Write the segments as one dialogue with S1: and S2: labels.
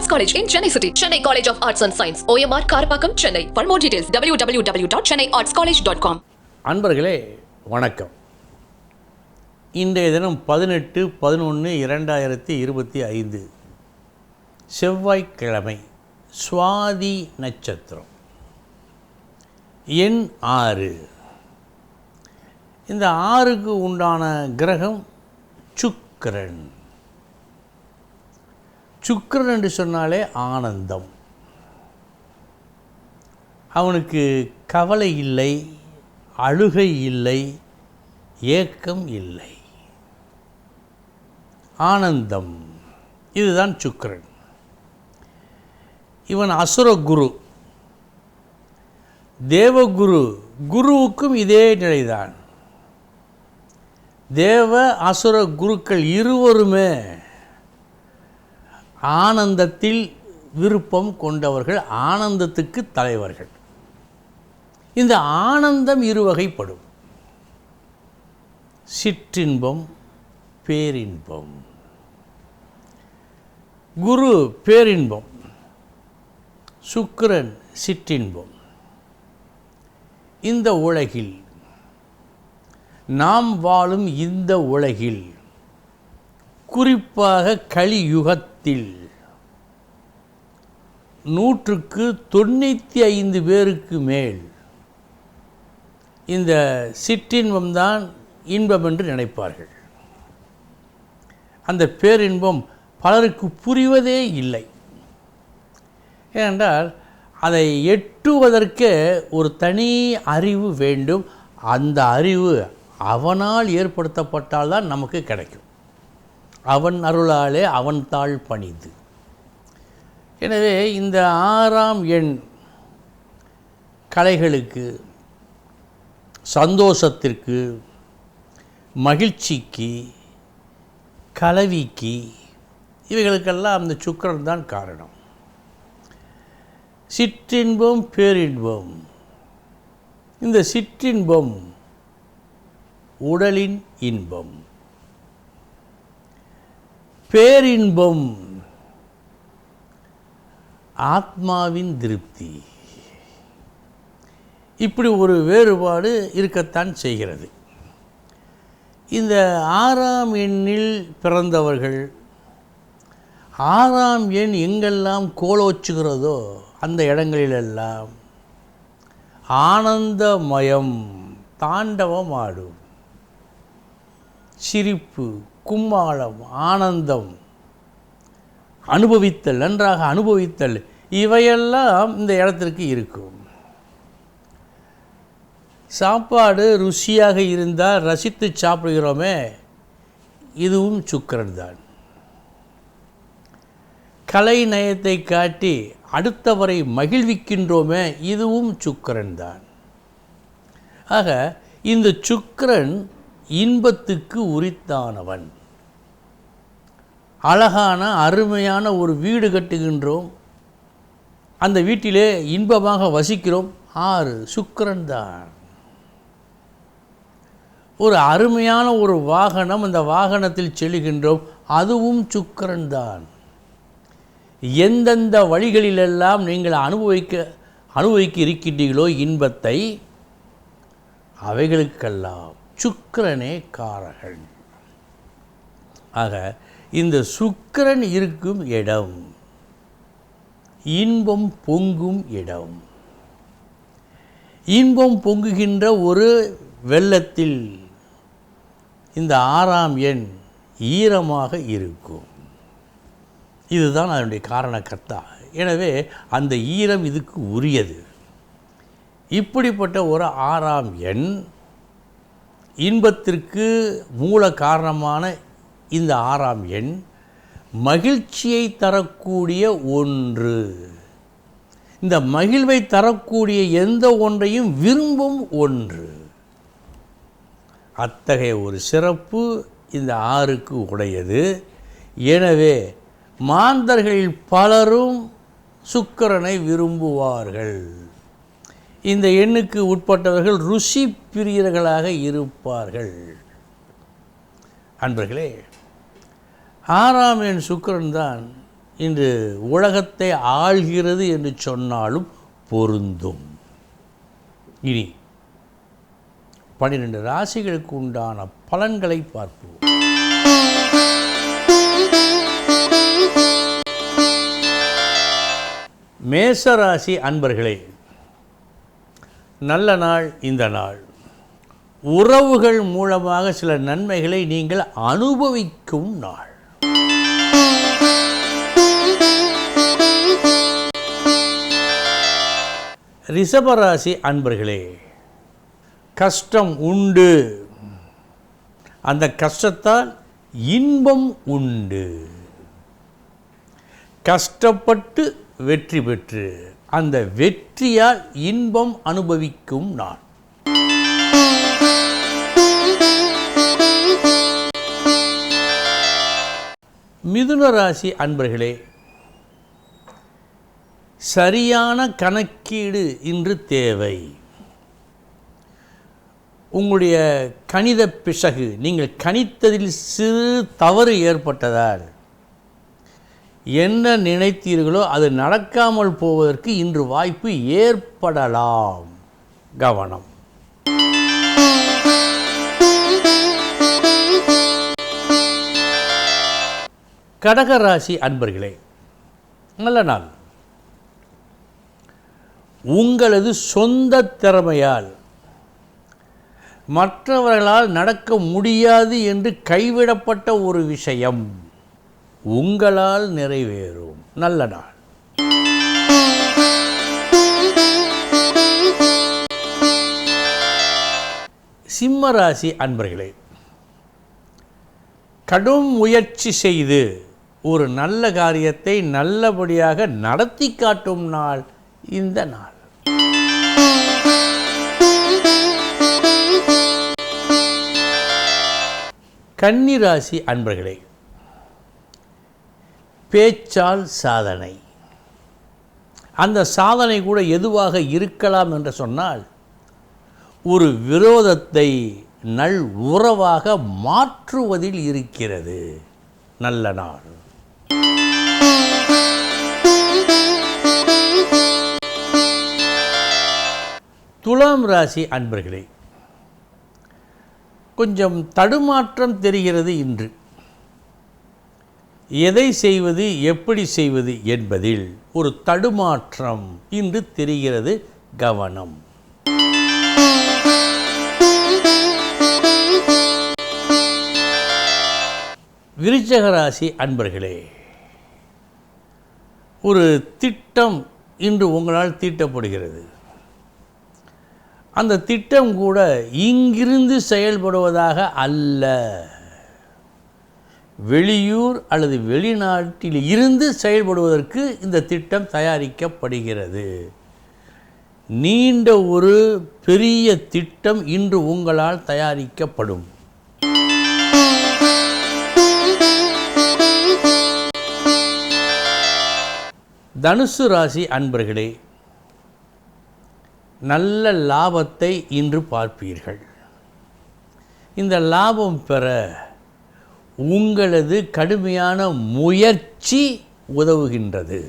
S1: Arts college in Chennai city Chennai college of arts and science OMR Karapakkam Chennai for more details W W W dot Chennai arts college dot com
S2: அன்பர்களே வணக்கம் இன்றைய தினம் பதினெட்டு பதினொன்று இரண்டாயிரத்தி இருபத்தி ஐந்து செவ்வாய்க்கிழமை சுவாதி நட்சத்திரம் எண் ஆறு இந்த ஆறுக்கு உண்டான கிரகம் சுக்கரன் சுக்கிரன் என்று சொன்னாலே ஆனந்தம். அவனுக்கு கவலை இல்லை அழுகை இல்லை ஏக்கம் இல்லை. ஆனந்தம். இதுதான் சுக்கரன். இவன் அசுர குரு தேவகுரு குருவுக்கும் இதே நிலைதான். தேவ அசுர குருக்கள் இருவருமே ஆனந்தத்தில் விருப்பம் கொண்டவர்கள் ஆனந்தத்துக்கு தலைவர்கள். இந்த ஆனந்தம் இருவகைப்படும். சிற்றின்பம் பேரின்பம். குரு பேரின்பம். சுக்கிரன் சிற்றின்பம். இந்த உலகில் நாம் வாழும் இந்த உலகில் குறிப்பாக கலியுகத்தில் நூற்றுக்கு தொண்ணூற்றி ஐந்து பேருக்கு மேல் இந்த சிற்றின்பம்தான் இன்பம் என்று நினைப்பார்கள். அந்த பேரின்பம் பலருக்கு புரிவதே இல்லை. ஏனென்றால் அதை எட்டுவதற்கே ஒரு தனி அறிவு வேண்டும். அந்த அறிவு அவனால் ஏற்படுத்தப்பட்டால்தான் நமக்கு கிடைக்கும். அவன் அருளாலே அவன் தாழ் பணிந்து. எனவே இந்த ஆறாம் எண் கலைகளுக்கு சந்தோஷத்திற்கு மகிழ்ச்சிக்கு கலவிக்கு இவைகளுக்கெல்லாம் அந்த சுக்கரன் தான் காரணம். சிற்றின்பம் பேரின்பம். இந்த சிற்றின்பம் உடலின் இன்பம். பேரின்பம். ஆத்மாவின் திருப்தி. இப்படி ஒரு வேறுபாடு இருக்கத்தான் செய்கிறது. இந்த ஆறாம் எண்ணில் பிறந்தவர்கள் ஆறாம் எண் எங்கெல்லாம் கோலோச்சுகிறதோ அந்த இடங்களிலெல்லாம் ஆனந்தமயம் தாண்டவம் ஆடும் சிரிப்பு கும்மாளம் ஆனந்தம் அனுபவித்தல் நன்றாக அனுபவித்தல் இவையெல்லாம் இந்த இடத்திற்கு இருக்கும். சாப்பாடு ருசியாக இருந்தால் ரசித்து சாப்பிடுகிறோமே இதுவும் சுக்கரன் தான். கலை நயத்தை காட்டி அடுத்தவரை மகிழ்விக்கின்றோமே இதுவும் சுக்கரன் தான். ஆக இந்த சுக்கரன் இன்பத்துக்கு உரித்தானவன். அழகான அருமையான ஒரு வீடு கட்டுகின்றோம். அந்த வீட்டிலே இன்பமாக வசிக்கிறோம். ஆறு சுக்கரன் தான். ஒரு அருமையான ஒரு வாகனம் அந்த வாகனத்தில் செல்லுகின்றோம் அதுவும் சுக்கரன் தான். எந்தெந்த வழிகளிலெல்லாம் நீங்கள் அனுபவிக்க அனுபவிக்க இருக்கின்றீர்களோ இன்பத்தை அவைகளுக்கெல்லாம் சுக்கரனே காரகன். ஆக இந்த சுக்கிரன் இருக்கும் இடம் இன்பம் பொங்கும் இடம். இன்பம் பொங்குகின்ற ஒரு வெள்ளத்தில் இந்த ஆறாம் எண் ஈரமாக இருக்கும். இதுதான் அதனுடைய காரணக்கர்த்தா எனவே அந்த ஈரம் இதுக்கு உரியது. இப்படிப்பட்ட ஒரு ஆறாம் எண் இன்பத்திற்கு மூல காரணமான இந்த ஆறாம் எண் மகிழ்ச்சியை தரக்கூடிய ஒன்று. இந்த மகிழ்வை தரக்கூடிய எந்த ஒன்றையும் விரும்பும் ஒன்று. அத்தகைய ஒரு சிறப்பு இந்த ஆறுக்கு உடையது. எனவே மாந்தர்களில் பலரும் சுக்கிரனை விரும்புவார்கள். இந்த எண்ணுக்கு உட்பட்டவர்கள் ருசி பிரியர்களாக இருப்பார்கள். அன்பர்களே ஆறாம் எண் சுக்கிரன் தான் இன்று உலகத்தை ஆள்கிறது என்று சொன்னாலும் பொருந்தும். இனி பன்னிரெண்டு ராசிகளுக்கு உண்டான பலன்களை பார்ப்போம். மேசராசி அன்பர்களே நல்ல நாள் இந்த நாள். உறவுகள் மூலமாக சில நன்மைகளை நீங்கள் அனுபவிக்கும் நாள். ரிஷபராசி அன்பர்களே கஷ்டம் உண்டு. அந்த கஷ்டத்தால் இன்பம் உண்டு. கஷ்டப்பட்டு வெற்றி பெற்று அந்த வெற்றியால் இன்பம் அனுபவிக்கும் நாள். மிதுன ராசி அன்பர்களே சரியான கணக்கீடு இன்று தேவை. உங்களுடைய கணித பிசகு நீங்கள் கணித்ததில் சிறு தவறு ஏற்பட்டதால் என்ன நினைத்தீர்களோ அது நடக்காமல் போவதற்கு இன்று வாய்ப்பு ஏற்படலாம். கவனம். கடகராசி அன்பர்களே நல்ல நாள். உங்களது சொந்த திறமையால் மற்றவர்களால் நடக்க முடியாது என்று கைவிடப்பட்ட ஒரு விஷயம் உங்களால் நிறைவேறும். நல்ல நாள். சிம்மராசி அன்பர்களே கடும் முயற்சி செய்து ஒரு நல்ல காரியத்தை நல்லபடியாக நடத்தி காட்டும் நாள் இந்த நாள். கன்னிராசி அன்பர்களே பேச்சால் சாதனை. அந்த சாதனை கூட எதுவாக இருக்கலாம் என்று சொன்னால் ஒரு விரோதத்தை நல் உறவாக மாற்றுவதில் இருக்கிறது. நல்ல நாள். துலாம் ராசி அன்பர்களே கொஞ்சம் தடுமாற்றம் தெரிகிறது இன்று. எதை செய்வது எப்படி செய்வது என்பதில் ஒரு தடுமாற்றம் இன்று தெரிகிறது கவனம். விருச்சக ராசி அன்பர்களே ஒரு திட்டம் இன்று உங்களால் தீட்டப்படுகிறது. அந்த திட்டம் கூட இங்கிருந்து செயல்படுவதாக அல்ல. வெளியூர் அல்லது வெளிநாட்டில் இருந்து செயல்படுவதற்கு இந்த திட்டம் தயாரிக்கப்படுகிறது. நீண்ட ஒரு பெரிய திட்டம் இன்று உங்களால் தயாரிக்கப்படும். தனுசு ராசி அன்பர்களே நல்ல லாபத்தை இன்று பார்ப்பீர்கள். இந்த லாபம் பெற உங்களது கடுமையான முயற்சி உதவுகின்றது.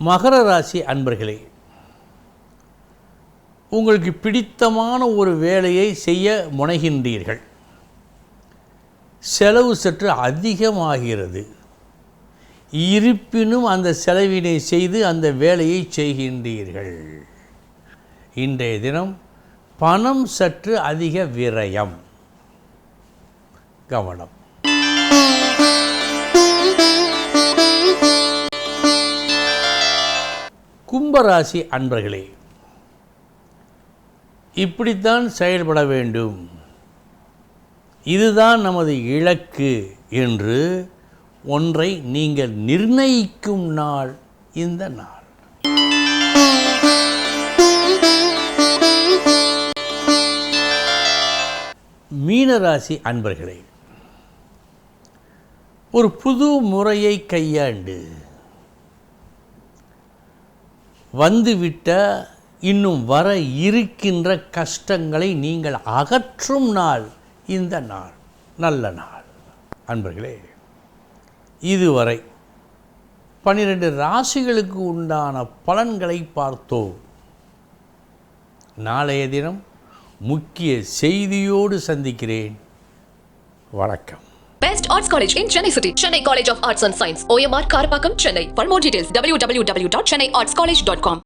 S2: மகர ராசி அன்பர்களே உங்களுக்கு பிடித்தமான ஒரு வேலையை செய்ய முனைகின்றீர்கள். செலவு சற்று அதிகமாகிறது. இருப்பினும் அந்த செலவினை செய்து அந்த வேலையை செய்கின்றீர்கள். இன்றைய தினம் பணம் சற்று அதிக விரயம். கவனம். கும்பராசி அன்பர்களே இப்படித்தான் செயல்பட வேண்டும். இதுதான் நமது இலக்கு என்று ஒன்றை நீங்கள் நிர்ணயிக்கும் நாள் இந்த நாள். மீனராசி அன்பர்களே ஒரு புது முறையை கையாண்டு வந்துவிட்ட இன்னும் வர இருக்கின்ற கஷ்டங்களை நீங்கள் அகற்றும் நாள் இந்த நாள். நல்ல நாள். அன்பர்களே இதுவரை பன்னிரண்டு ராசிகளுக்கு உண்டான பலன்களை பார்த்தோம் நாளைய தினம் முக்கிய செய்தியோடு சந்திக்கிறேன் வணக்கம்
S1: Best Arts College in Chennai City. Chennai College of Arts and Science. OMR Karapakam, Chennai. For more details, www.chennaiartscollege.com.